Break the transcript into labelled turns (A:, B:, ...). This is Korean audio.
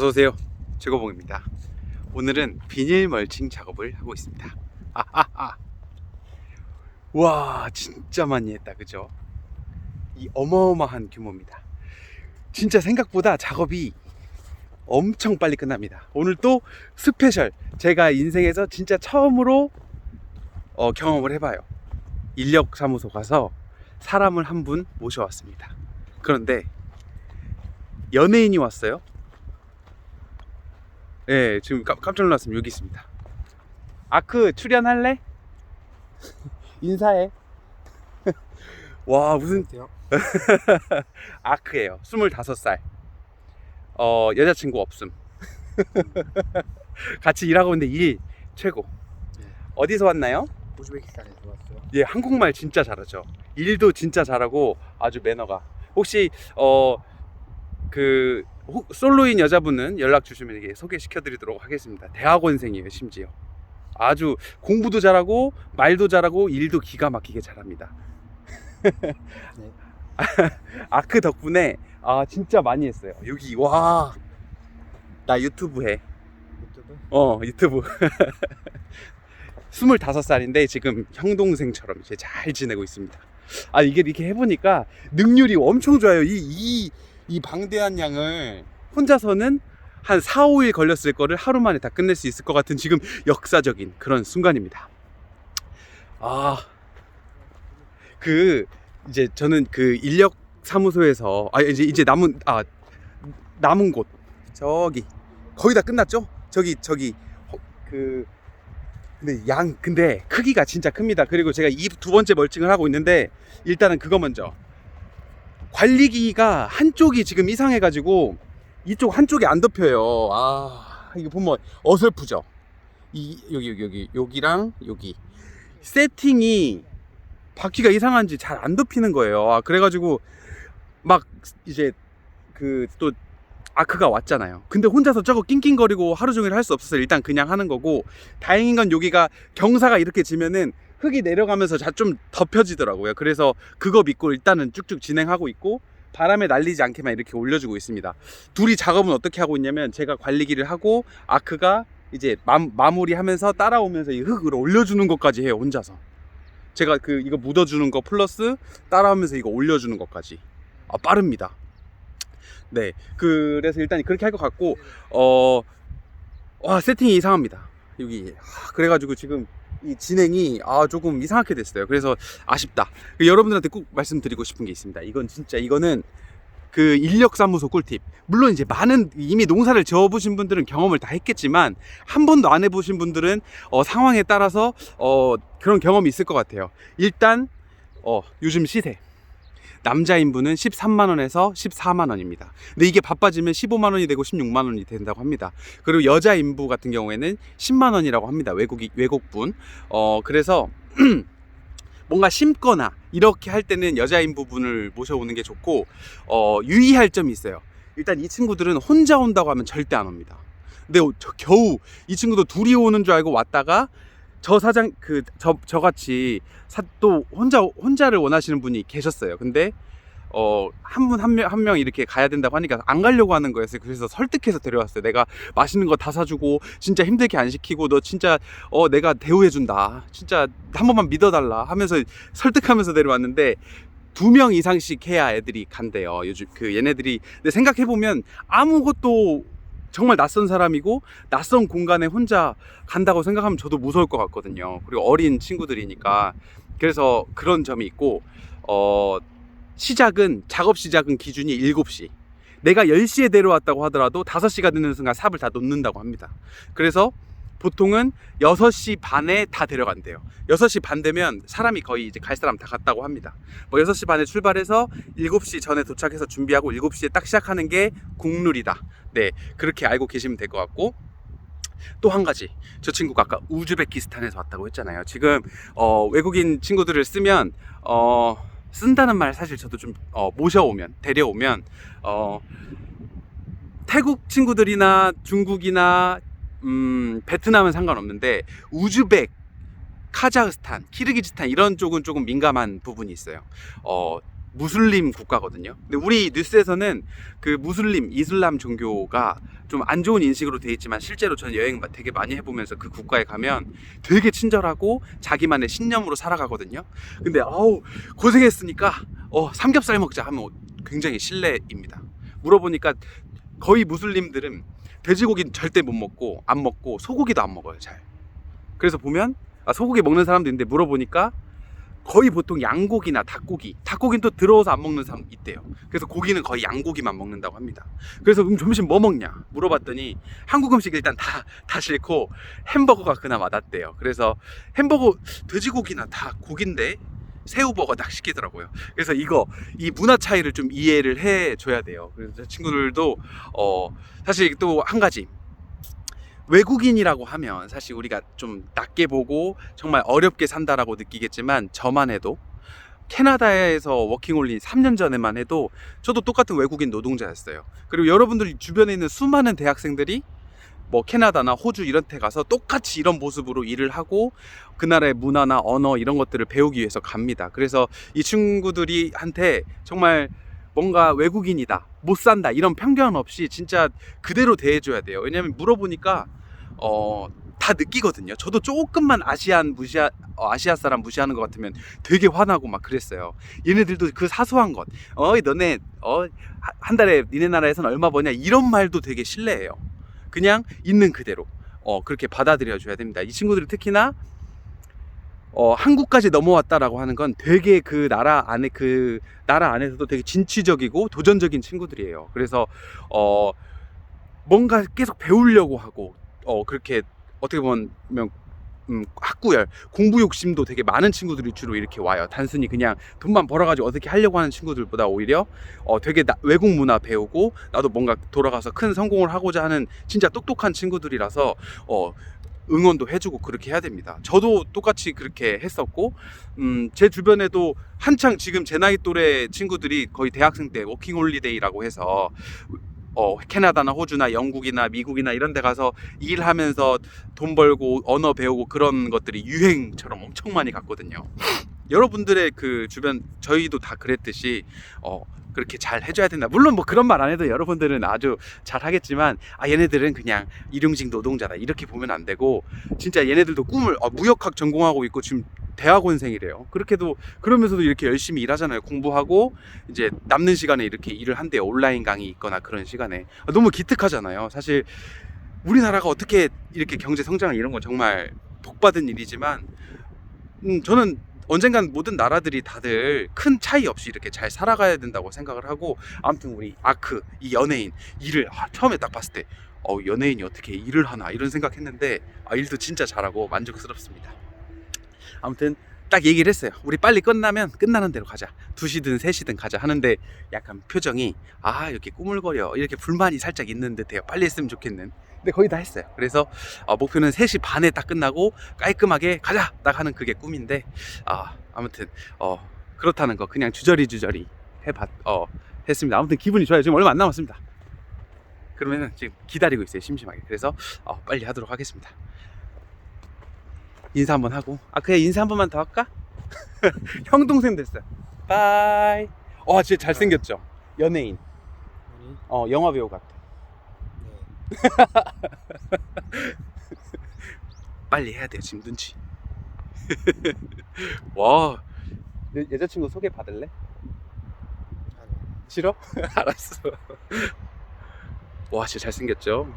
A: 어서오세요. 최고봉입니다. 오늘은 비닐 멀칭 작업을 하고 있습니다. 아하하. 와 진짜 많이 했다 그죠? 이 어마어마한 규모입니다. 진짜 생각보다 작업이 엄청 빨리 끝납니다. 오늘 또 스페셜 제가 인생에서 진짜 처음으로 어, 경험을 해봐요. 인력사무소 가서 사람을 한 분 모셔왔습니다. 그런데 연예인이 왔어요 예, 지금 깜, 깜짝 놀랐습니다. 여기 있습니다. 아크 출연할래? 인사해. 와, 무슨 아크예요. 25살. 어, 여자친구 없음. 같이 일하고 있는데 일 최고.
B: 네.
A: 어디서 왔나요?
B: 우즈베키스탄에서 왔어요.
A: 예, 한국말 진짜 잘하죠. 일도 진짜 잘하고 아주 매너가. 혹시 어 그 솔로인 여자분은 연락 주시면 이게 소개시켜 드리도록 하겠습니다. 대학원생이에요, 심지어. 아주 공부도 잘하고 말도 잘하고 일도 기가 막히게 잘합니다. 아크 덕분에 아 진짜 많이 했어요. 여기 와. 나 유튜브 해.
B: 유튜브?
A: 어 유튜브 25살인데 지금 형 동생처럼 이제 잘 지내고 있습니다 아 이게 이렇게 해보니까 능률이 엄청 좋아요 이, 이, 이 방대한 양을 혼자서는 한 4, 5일 걸렸을 거를 하루 만에 다 끝낼 수 있을 것 같은 지금 역사적인 그런 순간입니다 아 그 이제 저는 그 인력 사무소에서 아 이제 이제 남은 아 남은 곳 저기 거의 다 끝났죠? 저기 저기 어, 그 근데 양 근데 크기가 진짜 큽니다. 그리고 제가 이 두 번째 멀칭을 하고 있는데 일단은 그거 먼저 관리기가 한쪽이 지금 이상해가지고 이쪽 한쪽이 안 덮여요. 아 이거 보면 어설프죠. 이 여기 여기 여기 여기랑 여기 세팅이 바퀴가 이상한지 잘 안 덮이는 거예요. 아, 그래가지고 막 이제 그 또 아크가 왔잖아요. 근데 혼자서 저거 낑낑거리고 하루 종일 할 수 없어서 일단 그냥 하는 거고 다행인 건 여기가 경사가 이렇게 지면은 흙이 내려가면서 자좀 덮여지더라고요. 그래서 그거 믿고 일단은 쭉쭉 진행하고 있고 바람에 날리지 않게만 이렇게 올려주고 있습니다. 둘이 작업은 어떻게 하고 있냐면 제가 관리기를 하고 아크가 이제 마, 마무리하면서 따라오면서 이 흙을 올려주는 것까지 해요 혼자서. 제가 그 이거 묻어주는 거 플러스 따라오면서 이거 올려주는 것까지 아, 빠릅니다. 네, 그래서 일단 그렇게 할 것 같고 어, 와 세팅이 이상합니다. 여기 하, 그래가지고 지금 이 진행이 아 조금 이상하게 됐어요. 그래서 아쉽다. 그 여러분들한테 꼭 말씀드리고 싶은 게 있습니다. 이건 진짜 이거는 그 인력사무소 꿀팁. 물론 이제 많은 이미 농사를 지어보신 분들은 경험을 다 했겠지만 한 번도 안 해보신 분들은 어, 상황에 따라서 어, 그런 경험이 있을 것 같아요. 일단 어, 요즘 시세. 남자 인부는 13만 원에서 14만 원입니다. 근데 이게 바빠지면 15만 원이 되고 16만 원이 된다고 합니다. 그리고 여자 인부 같은 경우에는 10만 원이라고 합니다. 외국이 외국분. 어 그래서 뭔가 심거나 이렇게 할 때는 여자인 부분을 모셔오는 게 좋고 어 유의할 점이 있어요. 일단 이 친구들은 혼자 온다고 하면 절대 안 옵니다. 근데 저 겨우 이 친구도 둘이 오는 줄 알고 왔다가 저 사장 그 저 저같이 사, 또 혼자 혼자를 원하시는 분이 계셨어요. 근데 어 한 분 한 명 한 명 이렇게 가야 된다고 하니까 안 가려고 하는 거였어요. 그래서 설득해서 데려왔어요. 내가 맛있는 거 다 사주고 진짜 힘들게 안 시키고 너 진짜 어 내가 대우해 준다. 진짜 한 번만 믿어달라 하면서 설득하면서 데려왔는데 두 명 이상씩 해야 애들이 간대요. 요즘 그 얘네들이 근데 생각해 보면 아무것도 정말 낯선 사람이고 낯선 공간에 혼자 간다고 생각하면 저도 무서울 것 같거든요. 그리고 어린 친구들이니까 그래서 그런 점이 있고 어 시작은 작업 시작은 기준이 7시. 내가 10시에 데려왔다고 하더라도 5시가 되는 순간 삽을 다 놓는다고 합니다. 그래서 보통은 6시 반에 다 데려간대요. 6시 반 되면 사람이 거의 이제 갈 사람 다 갔다고 합니다. 뭐 6시 반에 출발해서 7시 전에 도착해서 준비하고 7시에 딱 시작하는 게 국룰이다. 네, 그렇게 알고 계시면 될 것 같고 또 한 가지 저 친구가 아까 우즈베키스탄에서 왔다고 했잖아요. 지금 어, 외국인 친구들을 쓰면 어, 쓴다는 말 사실 저도 좀 어, 모셔오면 데려오면 어, 태국 친구들이나 중국이나 음, 베트남은 상관없는데 우즈벡 카자흐스탄, 키르기즈스탄 이런 쪽은 조금 민감한 부분이 있어요. 어, 무슬림 국가거든요. 근데 우리 뉴스에서는 그 무슬림 이슬람 종교가 좀 안 좋은 인식으로 돼 있지만 실제로 저는 여행 되게 많이 해보면서 그 국가에 가면 되게 친절하고 자기만의 신념으로 살아가거든요. 근데 아우 고생했으니까 어 삼겹살 먹자 하면 굉장히 신뢰입니다. 물어보니까 거의 무슬림들은 돼지고기는 절대 못 먹고 안 먹고 소고기도 안 먹어요 잘. 그래서 보면 아, 소고기 먹는 사람도 있는데 물어보니까 거의 보통 양고기나 닭고기, 닭고기는 또 들어와서 안 먹는 사람 있대요. 그래서 고기는 거의 양고기만 먹는다고 합니다. 그래서 그럼 점심 뭐 먹냐 물어봤더니 한국 음식 일단 다, 다 싫고 햄버거가 그나마 낫대요. 그래서 햄버거 돼지고기나 다 고기인데 새우버거 딱 시키더라고요. 그래서 이거 이 문화 차이를 좀 이해를 해 줘야 돼요. 그래서 제 친구들도 어 사실 또 한 가지 외국인이라고 하면 사실 우리가 좀 낮게 보고 정말 어렵게 산다라고 느끼겠지만 저만 해도 캐나다에서 워킹홀리 3년 전에만 해도 저도 똑같은 외국인 노동자였어요. 그리고 여러분들 주변에 있는 수많은 대학생들이 뭐 캐나다나 호주 이런 데 가서 똑같이 이런 모습으로 일을 하고 그 나라의 문화나 언어 이런 것들을 배우기 위해서 갑니다. 그래서 이 친구들이 한테 정말 뭔가 외국인이다, 못 산다 이런 편견 없이 진짜 그대로 대해줘야 돼요. 왜냐면 물어보니까 어, 다 느끼거든요. 저도 조금만 아시안 무시하, 어, 아시아 사람 무시하는 것 같으면 되게 화나고 막 그랬어요. 얘네들도 그 사소한 것, 어이 너네 어, 한 달에 니네 나라에서는 얼마 버냐 이런 말도 되게 신뢰해요. 그냥 있는 그대로 어, 그렇게 받아들여 줘야 됩니다. 이 친구들이 특히나 어, 한국까지 넘어왔다라고 하는 건 되게 그 나라 안에 그 나라 안에서도 되게 진취적이고 도전적인 친구들이에요. 그래서 어 뭔가 계속 배우려고 하고 어 그렇게 어떻게 보면 음, 학구열, 공부 욕심도 되게 많은 친구들이 주로 이렇게 와요. 단순히 그냥 돈만 벌어가지고 어떻게 하려고 하는 친구들보다 오히려 어, 되게 나- 외국 문화 배우고 나도 뭔가 돌아가서 큰 성공을 하고자 하는 진짜 똑똑한 친구들이라서 어, 응원도 해주고 그렇게 해야 됩니다. 저도 똑같이 그렇게 했었고, 음, 제 주변에도 한창 지금 제 나이 또래 친구들이 거의 대학생 때 워킹 홀리데이라고 해서 어, 캐나다나 호주나 영국이나 미국이나 이런 데 가서 일하면서 돈 벌고 언어 배우고 그런 것들이 유행처럼 엄청 많이 갔거든요. 여러분들의 그 주변 저희도 다 그랬듯이 어 그렇게 잘 해줘야 된다. 물론 뭐 그런 말 안 해도 여러분들은 아주 잘 하겠지만 아 얘네들은 그냥 일용직 노동자다 이렇게 보면 안 되고 진짜 얘네들도 꿈을 어, 무역학 전공하고 있고 지금 대학원생이래요. 그렇게도 그러면서도 이렇게 열심히 일하잖아요. 공부하고 이제 남는 시간에 이렇게 일을 한대요. 온라인 강의 있거나 그런 시간에 아, 너무 기특하잖아요. 사실 우리나라가 어떻게 이렇게 경제 성장을 이런 건 정말 복받은 일이지만 음, 저는 언젠간 모든 나라들이 다들 큰 차이 없이 이렇게 잘 살아가야 된다고 생각을 하고 아무튼 우리 아크 이 연예인 일을 아, 처음에 딱 봤을 때 어, 연예인이 어떻게 일을 하나 이런 생각했는데 아, 일도 진짜 잘하고 만족스럽습니다. 아무튼 딱 얘기를 했어요. 우리 빨리 끝나면 끝나는 대로 가자. 2시든 3시든 가자 하는데 약간 표정이 아 이렇게 꾸물거려 이렇게 불만이 살짝 있는 듯해요. 빨리 했으면 좋겠는. 근데 거의 다 했어요. 그래서 어, 목표는 3시 반에 딱 끝나고 깔끔하게 가자 딱 하는 그게 꿈인데 아 아무튼 어 그렇다는 거 그냥 주저리 주저리 해봤 어 했습니다. 아무튼 기분이 좋아요. 지금 얼마 안 남았습니다. 그러면은 지금 기다리고 있어요. 심심하게. 그래서 어, 빨리 하도록 하겠습니다. 인사 한번 하고 아 그냥 인사 한 번만 더 할까? 형 동생 됐어요. 바이. 와 진짜 잘생겼죠. 연예인. 어 영화 배우 같아.
B: 네.
A: 빨리 해야 돼요 지금 눈치. 와. 내 여자친구 소개 받을래? 싫어? 알았어. 와 진짜 잘생겼죠.